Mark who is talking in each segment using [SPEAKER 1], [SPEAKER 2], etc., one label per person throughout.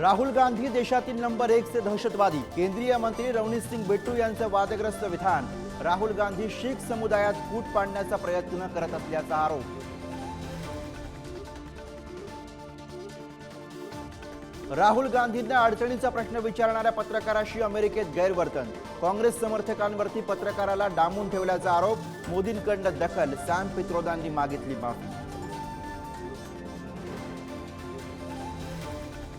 [SPEAKER 1] राहुल गांधी देशातील नंबर एक चे दहशतवादी। केंद्रीय मंत्री रवनीत सिंग बिट्टू यांचं वादग्रस्त विधान। राहुल गांधी शीख समुदायात फूट पाडण्याचा प्रयत्न करत असल्याचा आरोप। राहुल गांधींना अडचणीचा प्रश्न विचारणाऱ्या पत्रकाराशी अमेरिकेत गैरवर्तन। काँग्रेस समर्थकांवरती पत्रकाराला डांबून ठेवल्याचा आरोप। मोदींकडनं दखल। सॅम पित्रोदांनी मागितली माफी।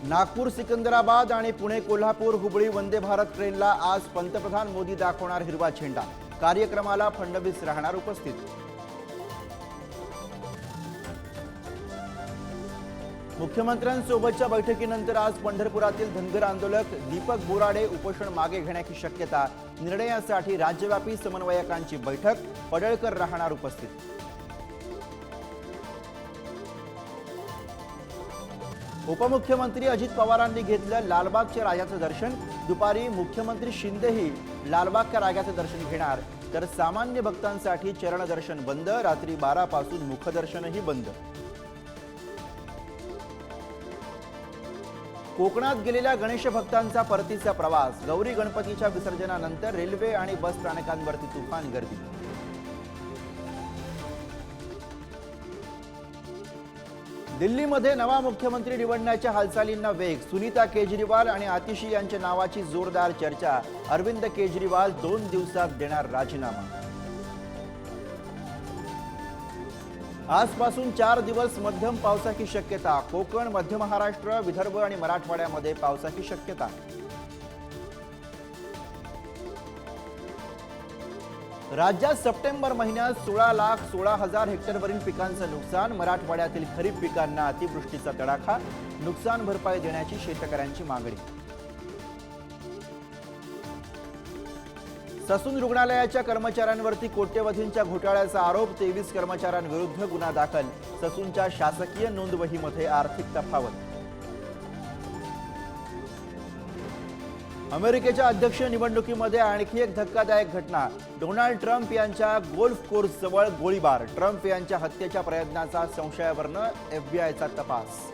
[SPEAKER 1] नागपूर सिकंदराबाद आणि पुणे कोल्हापूर हुबळी वंदे भारत ट्रेनला आज पंतप्रधान मोदी दाखवणार हिरवा झेंडा. कार्यक्रमाला फडणवीस राहणार उपस्थित. मुख्यमंत्र्यांसोबतच्या बैठकीनंतर आज पंढरपुरातील धनगर आंदोलक दीपक बोराडे उपोषण मागे घेण्याची शक्यता निर्णयासाठी राज्यव्यापी समन्वयकांची बैठक पडळकर राहणार उपस्थित. उपमुख्यमंत्री अजित पवारांनी घेतलं लालबागच्या राजाचं दर्शन. दुपारी मुख्यमंत्री शिंदेही लालबागच्या राजाचं दर्शन घेणार. तर सामान्य भक्तांसाठी चरणदर्शन बंद रात्री बारापासून मुखदर्शनही बंद. कोकणात गेलेल्या गणेश भक्तांचा परतीचा प्रवास. गौरी गणपतीच्या विसर्जनानंतर रेल्वे आणि बस स्थानकांवरती तुफान गर्दी. दिल्लीमध्ये नवा मुख्यमंत्री निवडण्याच्या हालचालींना वेग सुनीता केजरीवाल आणि आतिशी यांच्या नावाची जोरदार चर्चा. अरविंद केजरीवाल दोन दिवसात देणार राजीनामा. आजपासून चार दिवस मध्यम पावसाची शक्यता. कोकण मध्य महाराष्ट्र विदर्भ आणि मराठवाड्यामध्ये पावसाची शक्यता. राज्यात सप्टेंबर महिन्यात सोळा लाख सोळा हजार हेक्टरवरील पिकांचं नुकसान मराठवाड्यातील खरीप पिकांना अतिवृष्टीचा तडाखा नुकसान भरपाई देण्याची शेतकऱ्यांची मागणी. ससून रुग्णालयाच्या कर्मचाऱ्यांवरती कोट्यवधींच्या घोटाळ्याचा आरोप तेवीस कर्मचाऱ्यांविरुद्ध गुन्हा दाखल ससूनच्या शासकीय नोंदवहीमध्ये आर्थिक तफावत. अमेरिकेच्या अध्यक्ष निवडणुकीमध्ये आणखी एक धक्कादायक घटना. डोनाल्ड ट्रम्प यांच्या गोल्फ कोर्स जवळ गोळीबार. ट्रम्प यांच्या हत्येच्या प्रयत्नाचा संशयावरनं एफबीआयचा तपास.